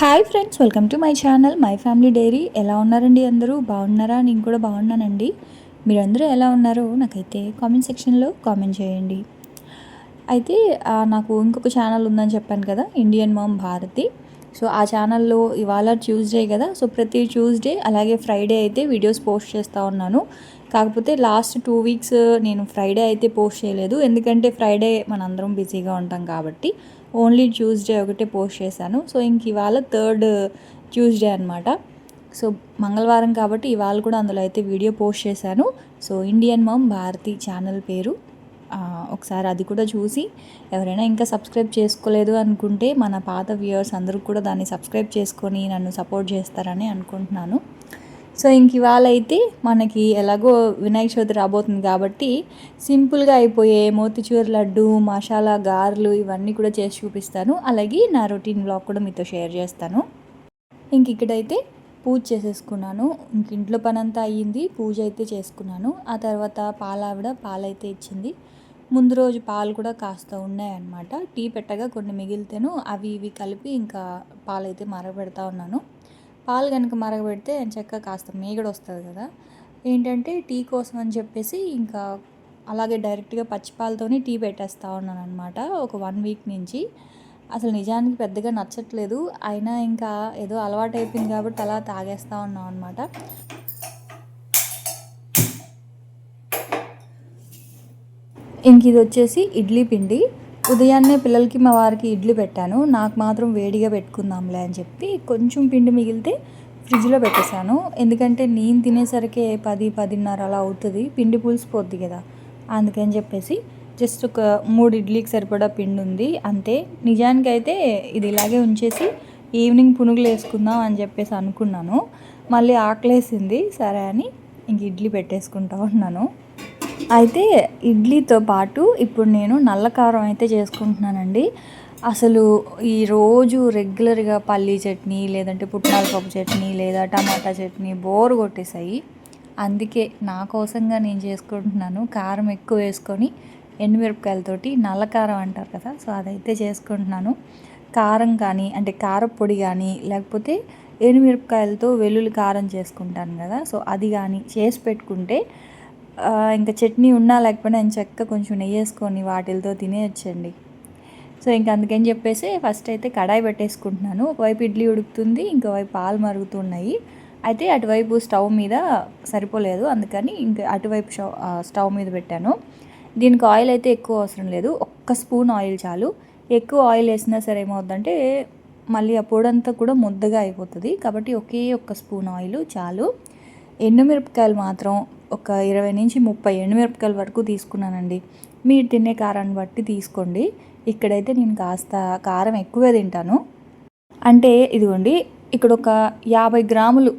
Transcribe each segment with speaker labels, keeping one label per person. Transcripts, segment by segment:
Speaker 1: Hi friends welcome to my channel my family diary. ఎలా ఉన్నారండి అందరూ? బాగున్నారా? నేను కూడా బాగున్నానండి. మీరందరూ ఎలా ఉన్నారో నాకైతే కామెంట్ సెక్షన్లో కామెంట్ చేయండి. అయితే నాకు ఇంకొక ఛానల్ ఉందని చెప్పాను కదా ఇండియన్ మామ్ భారతి. సో ఆ ఛానల్లో ఇవాళ ట్యూస్డే కదా సో ప్రతి ట్యూస్డే అలాగే ఫ్రైడే అయితే వీడియోస్ పోస్ట్ చేస్తూ ఉన్నాను. కాకపోతే లాస్ట్ టూ వీక్స్ నేను ఫ్రైడే అయితే పోస్ట్ చేయలేదు. ఎందుకంటే ఫ్రైడే మనందరం బిజీగా ఉంటాం కాబట్టి. ఓన్లీ ట్యూస్డే ఒకటే పోస్ట్ చేశాను. సో ఇంక ఇవాళ థర్డ్ ట్యూస్డే అనమాట సో మంగళవారం కాబట్టి ఇవాళ కూడా అందులో అయితే వీడియో పోస్ట్ చేశాను. So Indian mom Bharati channel పేరు. ఒకసారి అది కూడా చూసి ఎవరైనా ఇంకా సబ్స్క్రైబ్ చేసుకోలేదు అనుకుంటే మన పాత వ్యూయర్స్ అందరూ కూడా దాన్ని సబ్స్క్రైబ్ చేసుకొని నన్ను సపోర్ట్ చేస్తారని అనుకుంటున్నాను. సో ఇంక ఇవాళ అయితే మనకి ఎలాగో వినాయక చవితి రాబోతుంది కాబట్టి సింపుల్గా అయిపోయే మోతిచూర్ లడ్డు మసాలా గారెలు ఇవన్నీ కూడా చేసి చూపిస్తాను. అలాగే నా రొటీన్ బ్లాగ్ కూడా మీతో షేర్ చేస్తాను. ఇంక ఇక్కడైతే పూజ చేసేసుకున్నాను. ఇంక ఇంట్లో పని అంతా అయ్యింది. పూజ అయితే చేసుకున్నాను. ఆ తర్వాత పాలావిడ పాలైతే ఇచ్చింది. ముందు రోజు పాలు కూడా కాస్త ఉన్నాయన్నమాట. టీ పెట్టగా కొన్ని మిగిలితేను అవి ఇవి కలిపి ఇంకా పాలైతే మరగబెడతా ఉన్నాను. పాలు కనుక మరగబెడితే చక్కగా కాస్త మేగడ వస్తుంది కదా. ఏంటంటే టీ కోసం అని చెప్పేసి ఇంకా అలాగే డైరెక్ట్గా పచ్చిపాలతోని టీ పెట్టేస్తూ ఉన్నాను అనమాట ఒక వన్ వీక్ నుంచి. అసలు నిజానికి పెద్దగా నచ్చట్లేదు. అయినా ఇంకా ఏదో అలవాటు అయిపోయింది కాబట్టి అలా తాగేస్తూ ఉన్నాం అనమాట ఇంక ఇది వచ్చేసి ఇడ్లీ పిండి. ఉదయాన్నే పిల్లలకి మా వారికి ఇడ్లీ పెట్టాను. నాకు మాత్రం వేడిగా పెట్టుకుందాంలే అని చెప్పి కొంచెం పిండి మిగిలితే ఫ్రిడ్జ్లో పెట్టేశాను. ఎందుకంటే నేను తినేసరికి పది పదిన్నర అలా అవుతుంది. పిండి పులిసిపోద్ది కదా. అందుకని చెప్పేసి జస్ట్ ఒక మూడు ఇడ్లీకి సరిపడా పిండి ఉంది. అంతే. నిజానికైతే ఇది ఇలాగే ఉంచేసి ఈవినింగ్ పునుగులు వేసుకుందాం అని చెప్పేసి అనుకున్నాను. మళ్ళీ ఆకలేసింది. సరే అని ఇంక ఇడ్లీ పెట్టేసుకుంటా ఉన్నాను. అయితే ఇడ్లీతో పాటు ఇప్పుడు నేను నల్ల కారం అయితే చేసుకుంటున్నానండి. అసలు ఈ రోజు రెగ్యులర్గా పల్లీ చట్నీ లేదంటే పుట్నాల పప్పు చట్నీ లేదా టమాటా చట్నీ బోర్ కొట్టేసాయి అందుకే నా కోసంగా నేను చేసుకుంటున్నాను. కారం ఎక్కువ వేసుకొని ఎండుమిరపకాయలతోటి నల్ల కారం అంటారు కదా సో అదైతే చేసుకుంటున్నాను. కారం కానీ అంటే కారపొడి కానీ లేకపోతే ఎండుమిరపకాయలతో వెల్లుల్లి కారం చేసుకుంటాను కదా సో అది కానీ చేసి పెట్టుకుంటే ఇంకా చట్నీ ఉన్నా లేకపోయినా నేను చెక్క కొంచెం నెయ్యి వేసుకొని వాటిలతో తినేయచ్చండి. సో ఇంకా అందుకని చెప్పేసి ఫస్ట్ అయితే కడాయి పెట్టేసుకుంటున్నాను. ఒకవైపు ఇడ్లీ ఉడుకుతుంది ఇంకోవైపు పాలు మరుగుతున్నాయి. అయితే అటువైపు స్టవ్ మీద సరిపోలేదు అందుకని ఇంకా అటువైపు స్టవ్ స్టవ్ మీద పెట్టాను. దీనికి ఆయిల్ అయితే ఎక్కువ అవసరం లేదు ఒక్క స్పూన్ ఆయిల్ చాలు. ఎక్కువ ఆయిల్ వేసినా సరే ఏమవుతుందంటే మళ్ళీ ఆ పొడంతా కూడా ముద్దగా అయిపోతుంది. కాబట్టి ఒకే ఒక్క స్పూన్ ఆయిల్ చాలు. ఎండుమిరపకాయలు మాత్రం ఒక ఇరవై నుంచి ముప్పై ఎండుమిరపకాయల వరకు తీసుకున్నానండి. మీరు తినే కారాన్ని బట్టి తీసుకోండి. ఇక్కడైతే నేను కాస్త కారం ఎక్కువే తింటాను. అంటే ఇదిగోండి ఇక్కడ ఒక యాభై గ్రాములు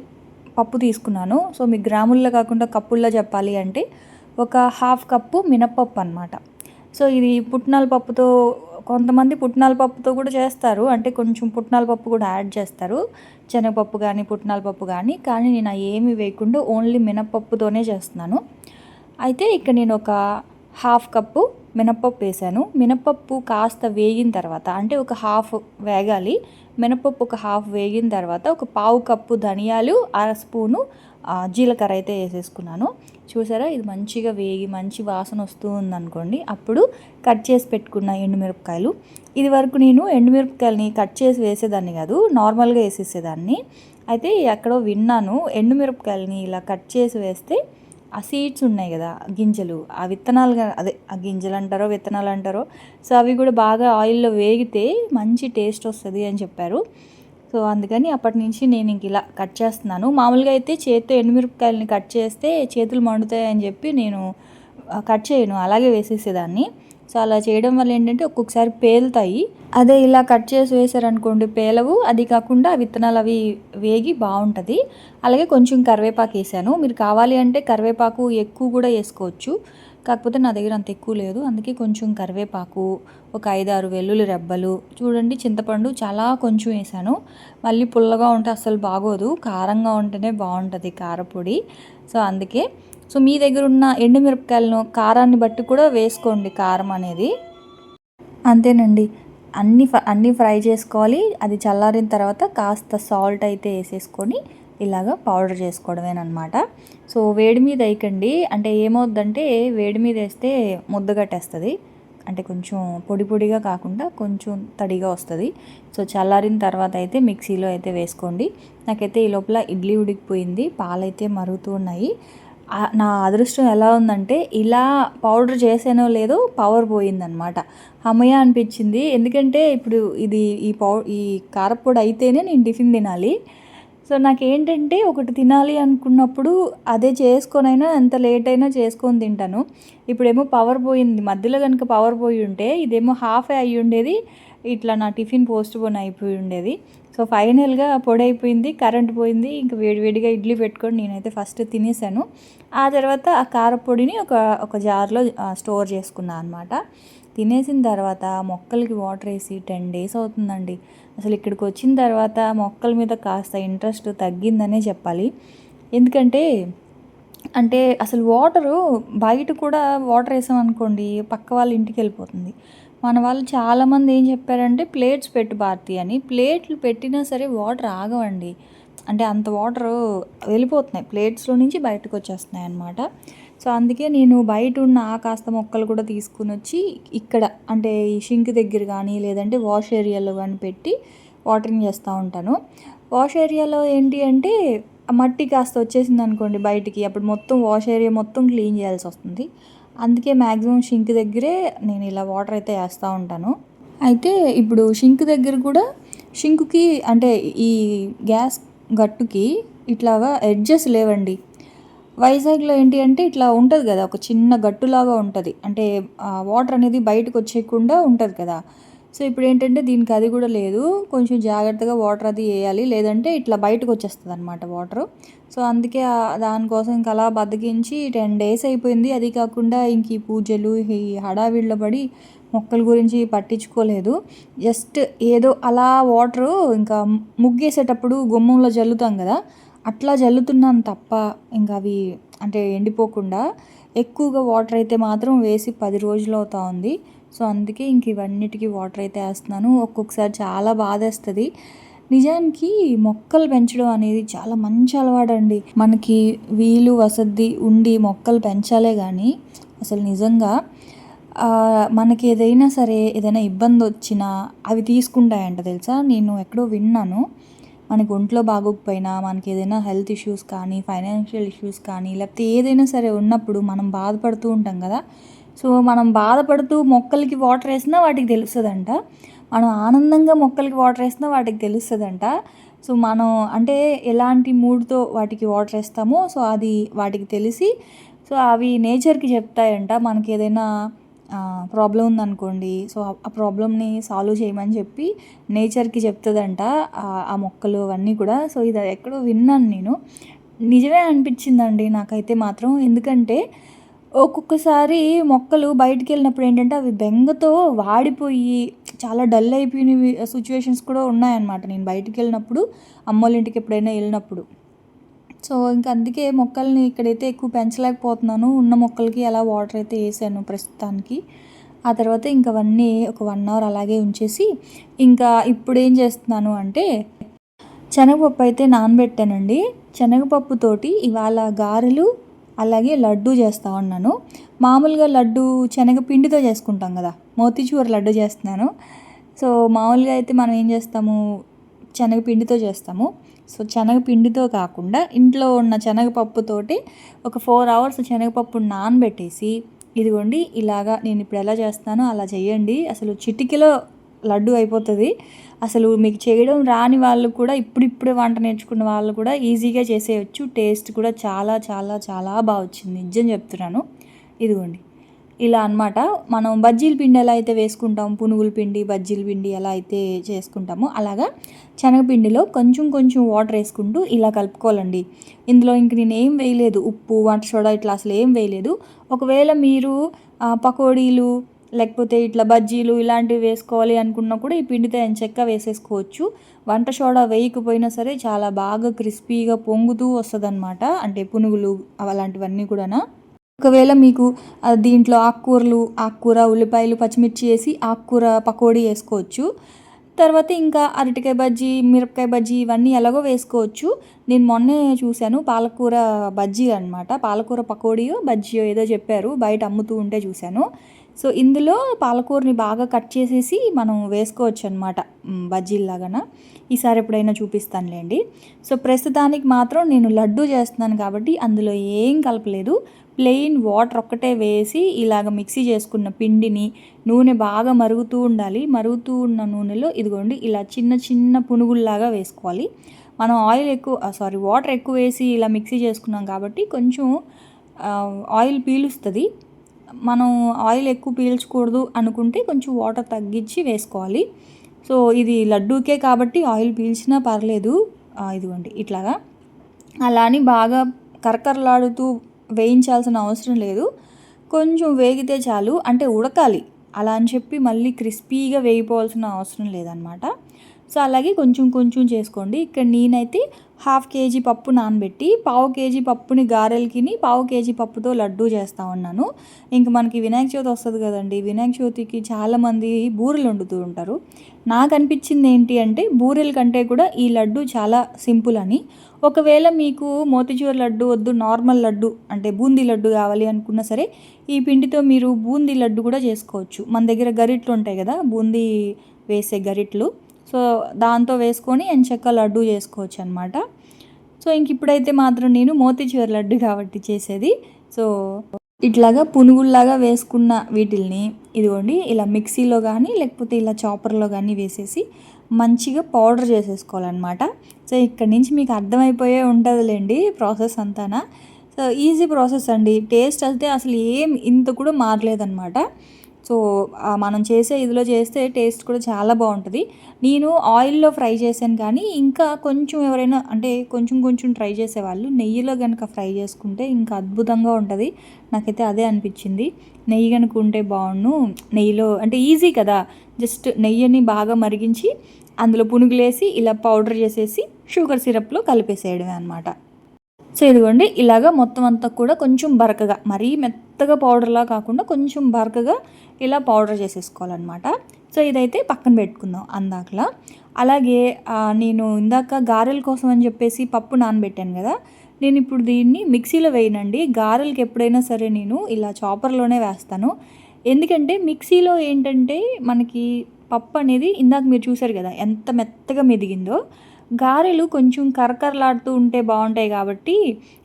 Speaker 1: పప్పు తీసుకున్నాను. సో మీ గ్రాముల్లో కాకుండా కప్పుల్లో చెప్పాలి అంటే ఒక హాఫ్ కప్పు మినప్పప్పు అనమాట సో ఇది పుట్నాల పప్పుతో కొంతమంది పుట్నాల పప్పుతో కూడా చేస్తారు. అంటే కొంచెం పుట్నాల పప్పు కూడా యాడ్ చేస్తారు. శనగపప్పు కానీ పుట్నాల పప్పు కానీ కానీ నేను ఏమి వేయకుండా ఓన్లీ మినప్పప్పుతోనే చేస్తున్నాను. అయితే ఇక్కడ నేను ఒక హాఫ్ కప్పు మినప్పప్పు వేసాను. మినప్పప్పు కాస్త వేగిన తర్వాత అంటే ఒక హాఫ్ వేగాలి. మినపప్పు ఒక హాఫ్ వేగిన తర్వాత ఒక పావు కప్పు ధనియాలు అర స్పూను జీలకర్ర అయితే వేసేసుకున్నాను. చూసారా? ఇది మంచిగా వేగి మంచి వాసన వస్తూ ఉందనుకోండి అప్పుడు కట్ చేసి పెట్టుకున్న ఎండుమిరపకాయలు. ఇది వరకు నేను ఎండుమిరపకాయలని కట్ చేసి వేసేదాన్ని కాదు నార్మల్గా వేసేసేదాన్ని. అయితే ఎక్కడో విన్నాను ఎండుమిరపకాయలని ఇలా కట్ చేసి వేస్తే ఆ సీడ్స్ ఉన్నాయి కదా గింజలు ఆ విత్తనాలు అదే ఆ గింజలు అంటారో విత్తనాలు అంటారో సో అవి కూడా బాగా ఆయిల్లో వేగితే మంచి టేస్ట్ వస్తుంది అని చెప్పారు. సో అందుకని అప్పటి నుంచి నేను ఇంక ఇలా కట్ చేస్తున్నాను. మామూలుగా అయితే చేతితో ఎండుమిరపకాయలని కట్ చేస్తే చేతులు మండుతాయని చెప్పి నేను కట్ చేయను అలాగే వేసేసేదాన్ని. సో అలా చేయడం వల్ల ఏంటంటే ఒక్కొక్కసారి పేలుతాయి. అదే ఇలా కట్ చేసి వేసారనుకోండి పేలవు. అది కాకుండా విత్తనాలు అవి వేగి బాగుంటుంది. అలాగే కొంచెం కరివేపాకు వేసాను. మీరు కావాలి అంటే కరివేపాకు ఎక్కువ కూడా వేసుకోవచ్చు. కాకపోతే నా దగ్గర అంత ఎక్కువ లేదు. అందుకే కొంచెం కరివేపాకు ఒక ఐదారు వెల్లుల్లి రెబ్బలు చూడండి చింతపండు చాలా కొంచెం వేసాను. మళ్ళీ పుల్లగా ఉంటే అస్సలు బాగోదు. కారంగా ఉంటేనే బాగుంటుంది కారపొడి. సో అందుకే సో మీ దగ్గర ఉన్న ఎండుమిరపకాయలను కారాన్ని బట్టి కూడా వేసుకోండి కారం అనేది. అంతేనండి. అన్ని అన్ని అన్నీ ఫ్రై చేసుకోవాలి. అది చల్లారిన తర్వాత కాస్త సాల్ట్ అయితే వేసేసుకొని ఇలాగ పౌడర్ చేసుకోవడమేనమాట సో వేడి మీద వేయకండి. అంటే ఏమవుద్దంటే వేడి మీద వేస్తే ముద్దగట్టేస్తుంది అంటే కొంచెం పొడి పొడిగా కాకుండా కొంచెం తడిగా వస్తుంది. సో చల్లారిన తర్వాత అయితే మిక్సీలో అయితే వేసుకోండి. నాకైతే ఈ లోపల ఇడ్లీ ఉడికిపోయింది. పాలైతే మరుగుతూ ఉన్నాయి. నా అదృష్టం ఎలా ఉందంటే ఇలా పౌడర్ చేసానో లేదో పవర్ పోయిందనమాట అమ్మయ్య అనిపించింది. ఎందుకంటే ఇప్పుడు ఇది ఈ పౌ ఈ కారపొడి అయితేనే నేను టిఫిన్ తినాలి. సో నాకేంటంటే ఒకటి తినాలి అనుకున్నప్పుడు అదే చేసుకొనైనా ఎంత లేట్ అయినా చేసుకొని తింటాను. ఇప్పుడేమో పవర్ పోయింది. మధ్యలో కనుక పవర్ పోయి ఉంటే ఇదేమో హాఫ్ అయ్యి ఉండేది. ఇట్లా నా టిఫిన్ పోస్ట్ పోన్ అయిపోయి ఉండేది. సో ఫైనల్గా పొడి అయిపోయింది కరెంట్ పోయింది ఇంకా వేడివేడిగా ఇడ్లీ పెట్టుకొని నేనైతే ఫస్ట్ తినేసాను. ఆ తర్వాత ఆ కారపొడిని ఒక ఒక జార్లో స్టోర్ చేసుకున్నాను అనమాట తినేసిన తర్వాత మొక్కలకి వాటర్ వేసి టెన్ డేస్ అవుతుందండి. అసలు ఇక్కడికి వచ్చిన తర్వాత మొక్కల మీద కాస్త ఇంట్రెస్ట్ తగ్గిందనే చెప్పాలి. ఎందుకంటే అంటే అసలు వాటరు బయట కూడా వాటర్ వేసాం అనుకోండి పక్క వాళ్ళ ఇంటికి వెళ్ళిపోతుంది. మన వాళ్ళు చాలామంది ఏం చెప్పారంటే ప్లేట్స్ పెట్టు భారతి అని. ప్లేట్లు పెట్టినా సరే వాటర్ ఆగవండి. అంటే అంత వాటర్ వెళ్ళిపోతున్నాయి. ప్లేట్స్లో నుంచి బయటకు వచ్చేస్తున్నాయి అన్నమాట. సో అందుకే నేను బయట ఉన్న ఆ కాస్త మొక్కలు కూడా తీసుకుని వచ్చి ఇక్కడ అంటే ఈ షింక్ దగ్గర కానీ లేదంటే వాష్ ఏరియాలో కానీ పెట్టి వాటరింగ్ చేస్తూ ఉంటాను. వాష్ ఏరియాలో ఏంటి అంటే మట్టి కాస్త వచ్చేసింది అనుకోండి బయటికి అప్పుడు మొత్తం వాష్ ఏరియా మొత్తం క్లీన్ చేయాల్సి వస్తుంది. అందుకే మ్యాక్సిమం షింక్ దగ్గరే నేను ఇలా వాటర్ అయితే వేస్తూ ఉంటాను. అయితే ఇప్పుడు షింక్ దగ్గర కూడా షింకుకి అంటే ఈ గ్యాస్ గట్టుకి ఇట్లాగా ఎడ్జెస్ లేవండి. వైజాగ్లో ఏంటి అంటే ఇట్లా ఉంటుంది కదా ఒక చిన్న గట్టులాగా ఉంటుంది. అంటే వాటర్ అనేది బయటకు వచ్చేయకుండా ఉంటుంది కదా. సో ఇప్పుడు ఏంటంటే దీనికి అది కూడా లేదు. కొంచెం జాగ్రత్తగా వాటర్ అది వేయాలి. లేదంటే ఇట్లా బయటకు వచ్చేస్తుంది అనమాట వాటర్. సో అందుకే దానికోసం ఇంకా అలా బతికించి టెన్ డేస్ అయిపోయింది. అది కాకుండా ఇంక ఈ పూజలు ఈ హడావిడిలో పడి మొక్కల గురించి పట్టించుకోలేదు. జస్ట్ ఏదో అలా వాటరు ఇంకా ముగ్గేసేటప్పుడు గుమ్మంలో జల్లుతాం కదా. అట్లా జల్లుతున్నాను తప్ప ఇంకా అవి అంటే ఎండిపోకుండా ఎక్కువగా వాటర్ అయితే మాత్రం వేసి పది రోజులు అవుతా ఉంది. సో అందుకే ఇంక ఇవన్నిటికీ వాటర్ అయితే వేస్తున్నాను. ఒక్కొక్కసారి చాలా బాధేస్తుంది. నిజానికి మొక్కలు పెంచడం అనేది చాలా మంచి అలవాటు అండి మనకి వీలు వసతి ఉండి మొక్కలు పెంచాలే కానీ అసలు నిజంగా మనకి ఏదైనా సరే ఏదైనా ఇబ్బంది వచ్చినా అవి తీసుకుంటాయంట తెలుసా? నేను ఎక్కడో విన్నాను. మనకి ఒంట్లో బాగోకపోయినా మనకి ఏదైనా హెల్త్ ఇష్యూస్ కానీ ఫైనాన్షియల్ ఇష్యూస్ కానీ లేకపోతే ఏదైనా సరే ఉన్నప్పుడు మనం బాధపడుతూ ఉంటాం కదా? సో మనం బాధపడుతూ మొక్కలకి వాటర్ వేసినా వాటికి తెలుస్తుందంట. మనం ఆనందంగా మొక్కలకి వాటర్ వేసినా వాటికి తెలుస్తుందంట. సో మనం అంటే ఎలాంటి మూడ్తో వాటికి వాటర్ వేస్తామో సో అది వాటికి తెలిసి సో అవి నేచర్కి చెప్తాయంట. మనకి ఏదైనా ప్రాబ్లం ఉందనుకోండి సో ఆ- ప్రాబ్లమ్ని సాల్వ్ చేయమని చెప్పి నేచర్కి చెప్తుందంట ఆ మొక్కలు అవన్నీ కూడా. సో ఇది ఎక్కడో విన్నాను నేను. నిజమే అనిపించిందండి నాకైతే మాత్రం. ఎందుకంటే ఒక్కొక్కసారి మొక్కలు బయటికి వెళ్ళినప్పుడు ఏంటంటే అవి బెంగతో వాడిపోయి చాలా డల్ అయిపోయినవి సిచ్యువేషన్స్ కూడా ఉన్నాయన్నమాట. నేను బయటికి వెళ్ళినప్పుడు అమ్మోళ్ళ ఇంటికి ఎప్పుడైనా వెళ్ళినప్పుడు. సో ఇంకా అందుకే మొక్కల్ని ఇక్కడైతే ఎక్కువ పెంచలేకపోతున్నాను. ఉన్న మొక్కలకి అలా వాటర్ అయితే వేసాను ప్రస్తుతానికి. ఆ తర్వాత ఇంక అవన్నీ ఒక వన్ అవర్ అలాగే ఉంచేసి ఇంకా ఇప్పుడు ఏం చేస్తున్నాను అంటే శనగపప్పు అయితే నానబెట్టానండి. శనగపప్పుతోటి ఇవాళ గారెలు అలాగే లడ్డు చేస్తూ ఉన్నాను. మామూలుగా లడ్డు శనగపిండితో చేసుకుంటాం కదా. మోతీచూర లడ్డు చేస్తున్నాను. సో మామూలుగా అయితే మనం ఏం చేస్తాము? శనగపిండితో చేస్తాము. సో శనగపిండితో కాకుండా ఇంట్లో ఉన్న శనగపప్పుతోటి ఒక ఫోర్ అవర్స్ శనగపప్పు నానబెట్టేసి ఇదిగోండి ఇలాగా నేను ఇప్పుడు ఎలా చేస్తానో అలా చేయండి. అసలు చిటికలో లడ్డు అయిపోతుంది. అసలు మీకు చేయడం రాని వాళ్ళు కూడా ఇప్పుడిప్పుడే వంట నేర్చుకున్న వాళ్ళు కూడా ఈజీగా చేసేయచ్చు. టేస్ట్ కూడా చాలా చాలా చాలా బాగా వచ్చింది. నిజం చెప్తున్నాను. ఇదిగోండి. ఇలా అన్నమాట. మనం బజ్జీల పిండి ఎలా అయితే వేసుకుంటాం పునుగుల పిండి బజ్జీల పిండి ఎలా అయితే చేసుకుంటామో అలాగా శనగపిండిలో కొంచెం కొంచెం వాటర్ వేసుకుంటూ ఇలా కలుపుకోవాలండి. ఇందులో ఇంక నేను ఏం వేయలేదు. ఉప్పు వంట సోడా ఇట్లా అసలు ఏం వేయలేదు. ఒకవేళ మీరు పకోడీలు లేకపోతే ఇట్లా బజ్జీలు ఇలాంటివి వేసుకోవాలి అనుకున్నా కూడా ఈ పిండితో ఎంచక్క వేసేసుకోవచ్చు. వంట సోడా వేయకపోయినా సరే చాలా బాగా క్రిస్పీగా పొంగుతూ వస్తుంది అంటే పునుగులు అలాంటివన్నీ కూడా ఒకవేళ మీకు దీంట్లో ఆకుకూరలు ఆకుకూర ఉల్లిపాయలు పచ్చిమిర్చి వేసి ఆకుకూర పకోడీ వేసుకోవచ్చు. తర్వాత ఇంకా అరటికాయ బజ్జీ మిరపకాయ బజ్జీ ఇవన్నీ ఎలాగో వేసుకోవచ్చు. నేను మొన్నే చూశాను పాలకూర బజ్జీ అనమాట పాలకూర పకోడీయో బజ్జీయో ఏదో చెప్పారు బయట అమ్ముతూ ఉంటే చూశాను. సో ఇందులో పాలకూరని బాగా కట్ చేసేసి మనం వేసుకోవచ్చు అనమాట బజ్జీలాగాన ఈసారి ఎప్పుడైనా చూపిస్తానులేండి. సో ప్రస్తుతానికి మాత్రం నేను లడ్డు చేస్తున్నాను కాబట్టి అందులో ఏం కలపలేదు. ప్లెయిన్ వాటర్ ఒక్కటే వేసి ఇలాగ మిక్సీ చేసుకున్న పిండిని నూనె బాగా మరుగుతూ ఉండాలి. మరుగుతూ ఉన్న నూనెలో ఇదిగోండి ఇలా చిన్న చిన్న పునుగుల్లాగా వేసుకోవాలి. మనం ఆయిల్ ఎక్కువ సారీ వాటర్ ఎక్కువ వేసి ఇలా మిక్సీ చేసుకున్నాం కాబట్టి కొంచెం ఆయిల్ పీలుస్తుంది. మనం ఆయిల్ ఎక్కువ పీల్చకూడదు అనుకుంటే కొంచెం వాటర్ తగ్గించి వేసుకోవాలి. సో ఇది లడ్డూకే కాబట్టి ఆయిల్ పీల్చినా పర్లేదు. ఇదిగోండి ఇట్లాగా. అలా అని బాగా కరకరలాడుతూ వేయించాల్సిన అవసరం లేదు. కొంచెం వేగితే చాలు అంటే ఉడకాలి. అలా అని చెప్పి మళ్ళీ క్రిస్పీగా వేగిపోవాల్సిన అవసరం లేదనమాట. సో అలాగే కొంచెం కొంచెం చేసుకోండి. ఇక్కడ నేనైతే హాఫ్ కేజీ పప్పు నానబెట్టి పావు కేజీ పప్పుని గారెలకిని పావు కేజీ పప్పుతో లడ్డూ చేస్తా ఉన్నాను. ఇంక మనకి వినాయక చవితి వస్తుంది కదండి వినాయక చవితికి చాలామంది బూరెలు వండుతూ ఉంటారు. నాకు అనిపించింది ఏంటి అంటే బూరెల కంటే కూడా ఈ లడ్డు చాలా సింపుల్ అని. ఒకవేళ మీకు మోతిచూర్ లడ్డు వద్దు నార్మల్ లడ్డు అంటే బూందీ లడ్డు కావాలి అనుకున్నా సరే ఈ పిండితో మీరు బూందీ లడ్డు కూడా చేసుకోవచ్చు. మన దగ్గర గరిట్లు ఉంటాయి కదా బూందీ వేసే గరిట్లు. సో దాంతో వేసుకొని ఎంచక్క లడ్డు చేసుకోవచ్చు అనమాట సో ఇంక ఇప్పుడైతే మాత్రం నేను మోతీచూర్ లడ్డు కాబట్టి చేసేది. సో ఇట్లాగా పునుగుల్లాగా వేసుకున్న వీటిల్ని ఇదిగోండి ఇలా మిక్సీలో కానీ లేకపోతే ఇలా చాపర్లో కానీ వేసేసి మంచిగా పౌడర్ చేసేసుకోవాలన్నమాట. సో ఇక్కడ నుంచి మీకు అర్థమైపోయే ఉంటుందిలేండి ప్రాసెస్ అంతానా. సో ఈజీ ప్రాసెస్ అండి. టేస్ట్ అయితే అసలు ఏం ఇంత కూడా మారలేదన్నమాట. సో మనం చేసే ఇదిలో చేస్తే టేస్ట్ కూడా చాలా బాగుంటుంది. నేను ఆయిల్లో ఫ్రై చేశాను కానీ ఇంకా కొంచెం ఎవరైనా అంటే కొంచెం కొంచెం ట్రై చేసేవాళ్ళు. నెయ్యిలో కనుక ఫ్రై చేసుకుంటే ఇంకా అద్భుతంగా ఉంటుంది. నాకైతే అదే అనిపించింది. నెయ్యి కనుక ఉంటే బాగుండు. నెయ్యిలో అంటే ఈజీ కదా. జస్ట్ నెయ్యిని బాగా మరిగించి అందులో పునుగులేసి ఇలా పౌడర్ చేసేసి షుగర్ సిరప్లో కలిపేసేయడమే అనమాట సో ఇదిగోండి ఇలాగ మొత్తం అంతా కూడా కొంచెం బరకగా మరీ మెత్తగా పౌడర్లా కాకుండా కొంచెం బరకగా ఇలా పౌడర్ చేసేసుకోవాలన్నమాట. సో ఇదైతే పక్కన పెట్టుకుందాం అందాకలా. అలాగే నేను ఇందాక గారెల కోసం అని చెప్పేసి పప్పు నానబెట్టాను కదా నేను ఇప్పుడు దీన్ని మిక్సీలో వేయనండి. గారెలకి ఎప్పుడైనా సరే నేను ఇలా చాపర్లోనే వేస్తాను. ఎందుకంటే మిక్సీలో ఏంటంటే మనకి పప్పు అనేది ఇందాక మీరు చూసారు కదా ఎంత మెత్తగా మెదిగిందో గారెలు కొంచెం కరకరలాడుతూ ఉంటే బాగుంటాయి కాబట్టి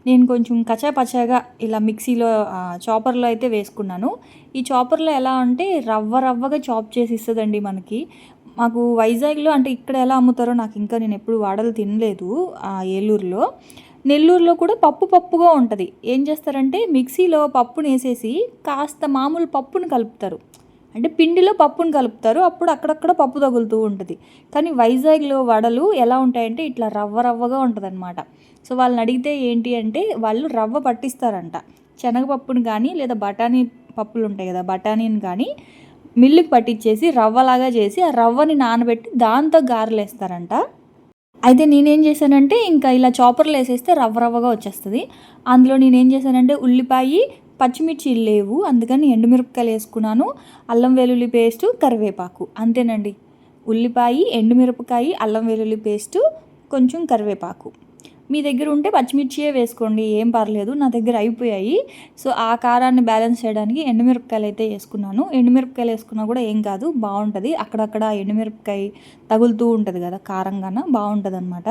Speaker 1: నేను కొంచెం కచాపచాగా ఇలా మిక్సీలో చాపర్లో అయితే వేసుకున్నాను. ఈ చాపర్లో ఎలా అంటే రవ్వ రవ్వగా చాప్ చేసి ఇస్తుందండి మనకి. మాకు వైజాగ్లో అంటే ఇక్కడ ఎలా అమ్ముతారో నాకు ఇంకా నేను ఎప్పుడు వాడలు తినలేదు ఆ ఏలూరులో. నెల్లూరులో కూడా పప్పు పప్పుగా ఉంటుంది. ఏం చేస్తారంటే మిక్సీలో పప్పుని వేసేసి కాస్త మామూలు పప్పును కలుపుతారు. అంటే పిండిలో పప్పుని కలుపుతారు. అప్పుడు అక్కడక్కడ పప్పు తగులుతూ ఉంటుంది. కానీ వైజాగ్లో వడలు ఎలా ఉంటాయంటే ఇట్లా రవ్వ రవ్వగా ఉంటుంది అనమాట సో వాళ్ళని అడిగితే ఏంటి అంటే వాళ్ళు రవ్వ పట్టిస్తారంట. శనగపప్పుని కానీ లేదా బఠానీ పప్పులు ఉంటాయి కదా బఠానీని కానీ మిల్లుకి పట్టించేసి రవ్వలాగా చేసి ఆ రవ్వని నానబెట్టి దాంతో గారెలు వేస్తారంట అయితే నేనేం చేశానంటే ఇంకా ఇలా చాపర్లు వేసేస్తే రవ్వ రవ్వగా వచ్చేస్తుంది. అందులో నేనేం చేశానంటే ఉల్లిపాయ పచ్చిమిర్చి లేవు అందుకని ఎండుమిరపకాయలు వేసుకున్నాను. అల్లం వెల్లుల్లి పేస్ట్ కరివేపాకు. అంతేనండి. ఉల్లిపాయ ఎండుమిరపకాయ అల్లం వెల్లుల్లి పేస్ట్ కొంచెం కరివేపాకు. మీ దగ్గర ఉంటే పచ్చిమిర్చియే వేసుకోండి. ఏం పర్లేదు నా దగ్గర అయిపోయాయి. సో ఆ కారాన్ని బ్యాలెన్స్ చేయడానికి ఎండుమిరపకాయలు అయితే వేసుకున్నాను. ఎండుమిరపకాయలు వేసుకున్నా కూడా ఏం కాదు బాగుంటుంది. అక్కడక్కడ ఎండుమిరపకాయ తగులుతూ ఉంటుంది కదా కారంగాన బాగుంటుంది అనమాట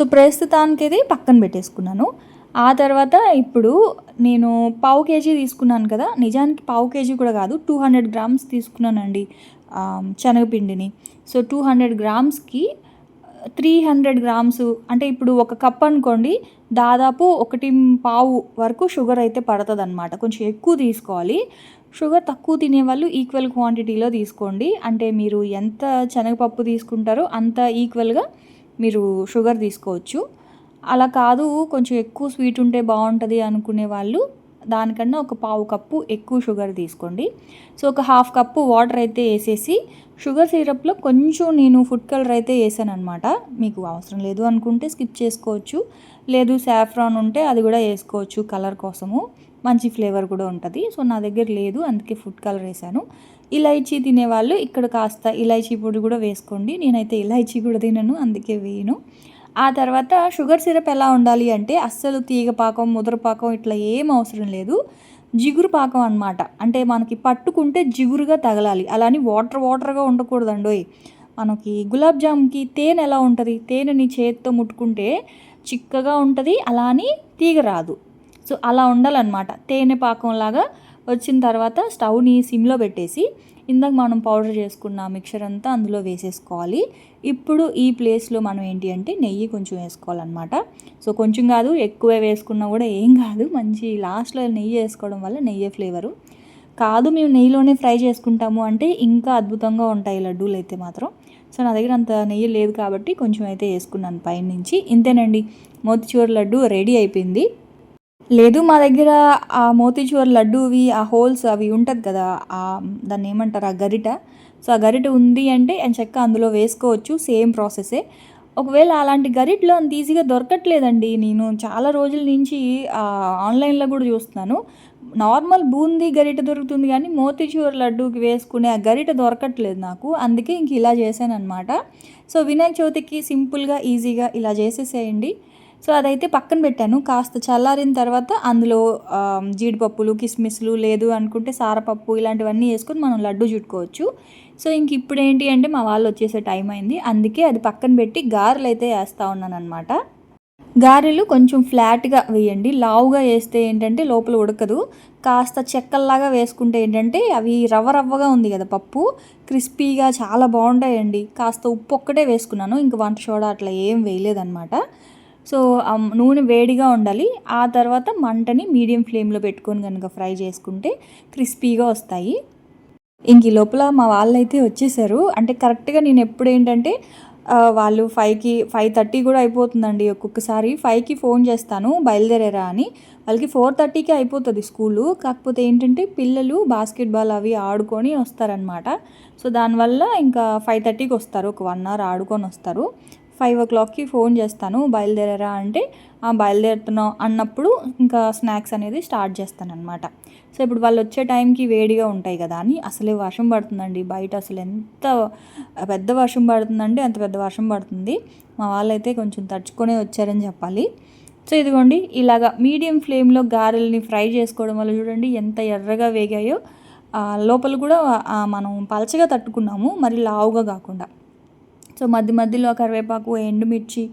Speaker 1: సో ప్రస్తుతానికి ఇది పక్కన పెట్టేసుకున్నాను. ఆ తర్వాత ఇప్పుడు నేను పావు కేజీ తీసుకున్నాను కదా నిజానికి పావు కేజీ కూడా కాదు టూ హండ్రెడ్ గ్రామ్స్ తీసుకున్నానండి శనగపిండిని. సో టూ హండ్రెడ్ గ్రామ్స్కి త్రీ హండ్రెడ్ గ్రామ్స్ అంటే ఇప్పుడు ఒక కప్ అనుకోండి దాదాపు ఒకటి పావు వరకు షుగర్ అయితే పడుతుంది అనమాట కొంచెం ఎక్కువ తీసుకోవాలి. షుగర్ తక్కువ తినే వాళ్ళు ఈక్వల్ క్వాంటిటీలో తీసుకోండి. అంటే మీరు ఎంత శనగపప్పు తీసుకుంటారో అంత ఈక్వల్గా మీరు షుగర్ తీసుకోవచ్చు. అలా కాదు కొంచెం ఎక్కువ స్వీట్ ఉంటే బాగుంటుంది అనుకునే వాళ్ళు దానికన్నా ఒక పావు కప్పు ఎక్కువ షుగర్ తీసుకోండి. సో ఒక హాఫ్ కప్పు వాటర్ అయితే వేసేసి షుగర్ సిరప్లో కొంచెం నేను ఫుడ్ కలర్ అయితే వేసాను అనమాట మీకు అవసరం లేదు అనుకుంటే స్కిప్ చేసుకోవచ్చు. లేదు సాఫ్రాన్ ఉంటే అది కూడా వేసుకోవచ్చు కలర్ కోసము. మంచి ఫ్లేవర్ కూడా ఉంటుంది. సో నా దగ్గర లేదు అందుకే ఫుడ్ కలర్ వేసాను. ఇలైచీ తినేవాళ్ళు ఇక్కడ కాస్త ఇలైచీ పొడి కూడా వేసుకోండి. నేనైతే ఇలైచీ కూడా తినను అందుకే వేయను. ఆ తర్వాత షుగర్ సిరప్ ఎలా ఉండాలి అంటే అస్సలు తీగ పాకం ముద్ర పాకం ఇట్లా ఏం అవసరం లేదు. జిగురు పాకం అనమాట అంటే మనకి పట్టుకుంటే జిగురుగా తగలాలి. అలాని వాటర్ వాటర్గా ఉండకూడదండోయ్ మనకి గులాబ్ జామ్కి తేనె ఎలా ఉంటుంది? తేనెని చేతితో ముట్టుకుంటే చిక్కగా ఉంటుంది అలా అని తీగ రాదు. సో అలా ఉండాలన్నమాట. తేనె పాకంలాగా వచ్చిన తర్వాత స్టవ్ని సిమ్లో పెట్టేసి ఇందాక మనం పౌడర్ చేసుకున్న మిక్చర్ అంతా అందులో వేసేసుకోవాలి. ఇప్పుడు ఈ ప్లేస్లో మనం ఏంటి అంటే నెయ్యి కొంచెం వేసుకోవాలన్నమాట. సో కొంచెం కాదు ఎక్కువ వేసుకున్నా కూడా ఏం కాదు. మంచి లాస్ట్లో నెయ్యి వేసుకోవడం వల్ల నెయ్యి ఫ్లేవరు కాదు మేము నెయ్యిలోనే ఫ్రై చేసుకుంటాము అంటే ఇంకా అద్భుతంగా ఉంటాయి లడ్డూలు అయితే మాత్రం. సో నా దగ్గర అంత నెయ్యి లేదు కాబట్టి కొంచెం అయితే వేసుకున్నాను పైనుంచి. ఇంతేనండి మోతిచూర్ లడ్డు రెడీ అయిపోయింది. లేదు మా దగ్గర ఆ మోతీచూర్ లడ్డూవి ఆ హోల్స్ అవి ఉంటుంది కదా ఆ దాన్ని ఏమంటారు ఆ గరిట. సో ఆ గరిట ఉంది అంటే అని చెక్క అందులో వేసుకోవచ్చు సేమ్ ప్రాసెసే. ఒకవేళ అలాంటి గరిటలో అంత ఈజీగా దొరకట్లేదండి. నేను చాలా రోజుల నుంచి ఆన్లైన్లో కూడా చూస్తున్నాను. నార్మల్ బూందీ గరిట దొరుకుతుంది కానీ మోతీచూర్ లడ్డూకి వేసుకునే ఆ గరిట దొరకట్లేదు నాకు. అందుకే ఇంక ఇలా చేశాను అనమాట సో వినాయక చవితికి సింపుల్గా ఈజీగా ఇలా చేసేసేయండి. సో అదైతే పక్కన పెట్టాను. కాస్త చల్లారిన తర్వాత అందులో జీడిపప్పులు కిస్మిస్లు లేదు అనుకుంటే సారపప్పు ఇలాంటివన్నీ వేసుకొని మనం లడ్డు చుట్టుకోవచ్చు. సో ఇంక ఇప్పుడు ఏంటి అంటే మా వాళ్ళు వచ్చేసే టైం అయింది. అందుకే అది పక్కన పెట్టి గారెలు అయితే వేస్తూ ఉన్నాను అనమాట గారెలు కొంచెం ఫ్లాట్గా వేయండి. లావుగా వేస్తే ఏంటంటే లోపల ఉడకదు. కాస్త చెక్కల్లాగా వేసుకుంటే ఏంటంటే అవి రవ్వ రవ్వగా ఉంది కదా పప్పు. క్రిస్పీగా చాలా బాగుంటాయండి. కాస్త ఉప్పు ఒక్కటే వేసుకున్నాను. ఇంక వంట సోడా అట్లా ఏం వేయలేదన్నమాట. సో నూనె వేడిగా ఉండాలి. ఆ తర్వాత మంటని మీడియం ఫ్లేమ్లో పెట్టుకొని కనుక ఫ్రై చేసుకుంటే క్రిస్పీగా వస్తాయి. ఇంక లోపల మా వాళ్ళైతే వచ్చేసారు. అంటే కరెక్ట్గా నేను ఎప్పుడు ఏంటంటే వాళ్ళు ఫైవ్కి ఫైవ్ థర్టీ కూడా అయిపోతుందండి ఒక్కొక్కసారి. ఫైవ్కి ఫోన్ చేస్తాను బయలుదేరారా అని. వాళ్ళకి ఫోర్ థర్టీకి అయిపోతుంది స్కూలు. కాకపోతే ఏంటంటే పిల్లలు బాస్కెట్బాల్ అవి ఆడుకొని వస్తారనమాట సో దానివల్ల ఇంకా ఫైవ్ థర్టీకి వస్తారు. ఒక వన్ అవర్ ఆడుకొని వస్తారు. ఫైవ్ ఓ క్లాక్కి ఫోన్ చేస్తాను బయలుదేరారా అంటే బయలుదేరుతున్నాం అన్నప్పుడు ఇంకా స్నాక్స్ అనేది స్టార్ట్ చేస్తాను అనమాట సో ఇప్పుడు వాళ్ళు వచ్చే టైంకి వేడిగా ఉంటాయి కదా అని అసలే వర్షం పడుతుందండి. బయట అసలు ఎంత పెద్ద వర్షం పడుతుందంటే అంత పెద్ద వర్షం పడుతుంది. మా వాళ్ళైతే కొంచెం తడుచుకునే వచ్చారని చెప్పాలి. సో ఇదిగోండి ఇలాగా మీడియం ఫ్లేమ్లో గారెల్ని ఫ్రై చేసుకోవడం వల్ల చూడండి ఎంత ఎర్రగా వేగాయో. లోపల కూడా మనం పలచగా తట్టుకున్నాము మరి లావుగా కాకుండా. సో మధ్య మధ్యలో కరివేపాకు ఎండుమిర్చి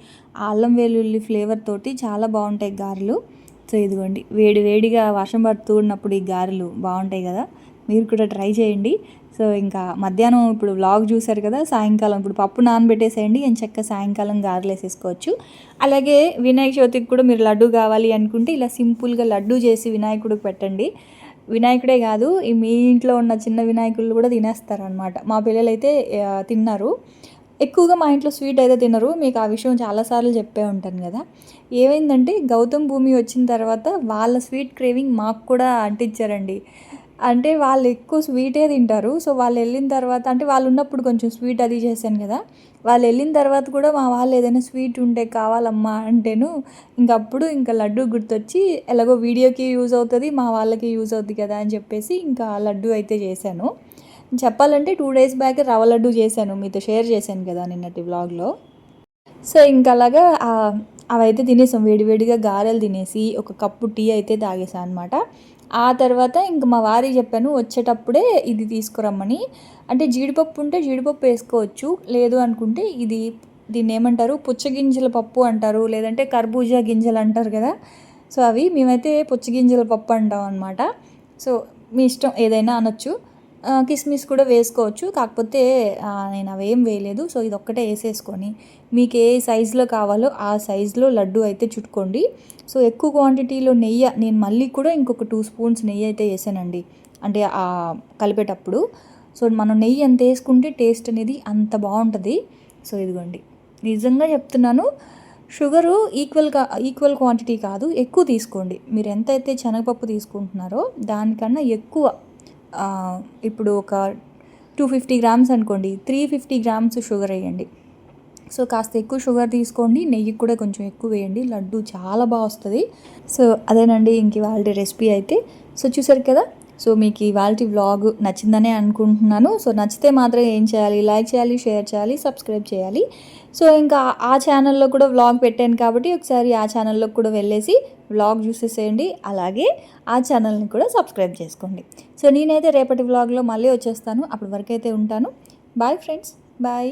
Speaker 1: అల్లం వెల్లుల్లి ఫ్లేవర్ తోటి చాలా బాగుంటాయి గారెలు. సో ఇదిగోండి వేడి వేడిగా వర్షం పడుతూ ఉన్నప్పుడు ఈ గారెలు బాగుంటాయి కదా. మీరు కూడా ట్రై చేయండి. సో ఇంకా మధ్యాహ్నం ఇప్పుడు వ్లాగ్ చూసారు కదా సాయంకాలం ఇప్పుడు పప్పు నానబెట్టేసేయండి అని చక్క సాయంకాలం గారెలు వేసేసుకోవచ్చు. అలాగే వినాయక చవితికి కూడా మీరు లడ్డు కావాలి అనుకుంటే ఇలా సింపుల్గా లడ్డు చేసి వినాయకుడికి పెట్టండి. వినాయకుడే కాదు మీ ఇంట్లో ఉన్న చిన్న వినాయకులు కూడా తినేస్తారనమాట మా పిల్లలైతే తిన్నారు. ఎక్కువగా మా ఇంట్లో స్వీట్ అయితే తినరు. మీకు ఆ విషయం చాలాసార్లు చెప్పే ఉంటాను కదా. ఏమైందంటే గౌతమ్ భూమి వచ్చిన తర్వాత వాళ్ళ స్వీట్ క్రేవింగ్ మాకు కూడా అంటించారండి. అంటే వాళ్ళు ఎక్కువ స్వీటే తింటారు. సో వాళ్ళు వెళ్ళిన తర్వాత అంటే వాళ్ళు ఉన్నప్పుడు కొంచెం స్వీట్ అది చేశాను కదా. వాళ్ళు వెళ్ళిన తర్వాత కూడా మా వాళ్ళు ఏదైనా స్వీట్ ఉంటే కావాలమ్మా అంటేను ఇంకప్పుడు ఇంకా లడ్డు గుర్తొచ్చి ఎలాగో వీడియోకి యూజ్ అవుతుంది మా వాళ్ళకి యూజ్ అవుతుంది కదా అని చెప్పేసి ఇంకా లడ్డు అయితే చేశాను. చెప్పాలంటే టూ డేస్ బ్యాక్ రవ్వ లడ్డు చేశాను మీతో షేర్ చేశాను కదా నిన్నటి వ్లాగ్లో సో ఇంకా అలాగా అవైతే తినేసాం. వేడివేడిగా గారెలు తినేసి ఒక కప్పు టీ అయితే తాగేసాను అనమాట ఆ తర్వాత ఇంక మా వారి చెప్పాను వచ్చేటప్పుడే ఇది తీసుకురమ్మని. అంటే జీడిపప్పు ఉంటే జీడిపప్పు వేసుకోవచ్చు లేదు అనుకుంటే ఇది దీన్ని ఏమంటారు పుచ్చగింజల పప్పు అంటారు లేదంటే కర్బూజా గింజలు అంటారు కదా. సో అవి మేమైతే పుచ్చగింజల పప్పు అంటాం అనమాట సో మీ ఇష్టం ఏదైనా అనొచ్చు. కిస్మిస్ కూడా వేసుకోవచ్చు. కాకపోతే నేను అవేం వేయలేదు. సో ఇది ఒక్కటే వేసేసుకొని మీకు ఏ సైజులో కావాలో ఆ సైజులో లడ్డు అయితే చుట్టుకోండి. సో ఎక్కువ క్వాంటిటీలో నెయ్యి నేను మళ్ళీ కూడా ఇంకొక టూ స్పూన్స్ నెయ్యి అయితే వేసానండి. అంటే కలిపేటప్పుడు. సో మనం నెయ్యి ఎంత వేసుకుంటే టేస్ట్ అనేది అంత బాగుంటుంది. సో ఇదిగోండి. నిజంగా చెప్తున్నాను షుగరు ఈక్వల్గా ఈక్వల్ క్వాంటిటీ కాదు. ఎక్కువ తీసుకోండి. మీరు ఎంతైతే శనగపప్పు తీసుకుంటున్నారో దానికన్నా ఎక్కువ ఇప్పుడు ఒక టూ ఫిఫ్టీ గ్రామ్స్ అనుకోండి త్రీ ఫిఫ్టీ గ్రామ్స్ షుగర్ వేయండి. సో కాస్త ఎక్కువ షుగర్ తీసుకోండి నెయ్యి కూడా కొంచెం ఎక్కువ వేయండి లడ్డు చాలా బాగా వస్తుంది. సో అదేనండి ఇంక ఇవాళ రెసిపీ అయితే. సో చూసారు కదా? సో మీకు ఇవాళ వ్లాగ్ నచ్చిందనే అనుకుంటున్నాను. సో నచ్చితే మాత్రం ఏం చేయాలి? లైక్ చేయాలి షేర్ చేయాలి సబ్స్క్రైబ్ చేయాలి. సో ఇంకా ఆ ఛానల్లో కూడా వ్లాగ్ పెట్టాను కాబట్టి ఒకసారి ఆ ఛానల్లో కూడా వెళ్ళేసి వ్లాగ్ చూసేసేయండి. అలాగే ఆ ఛానల్ని కూడా సబ్స్క్రైబ్ చేసుకోండి. సో నేనైతే రేపటి వ్లాగ్లో మళ్ళీ వచ్చేస్తాను. అప్పటి వరకు అయితే ఉంటాను. Bye friends. బాయ్.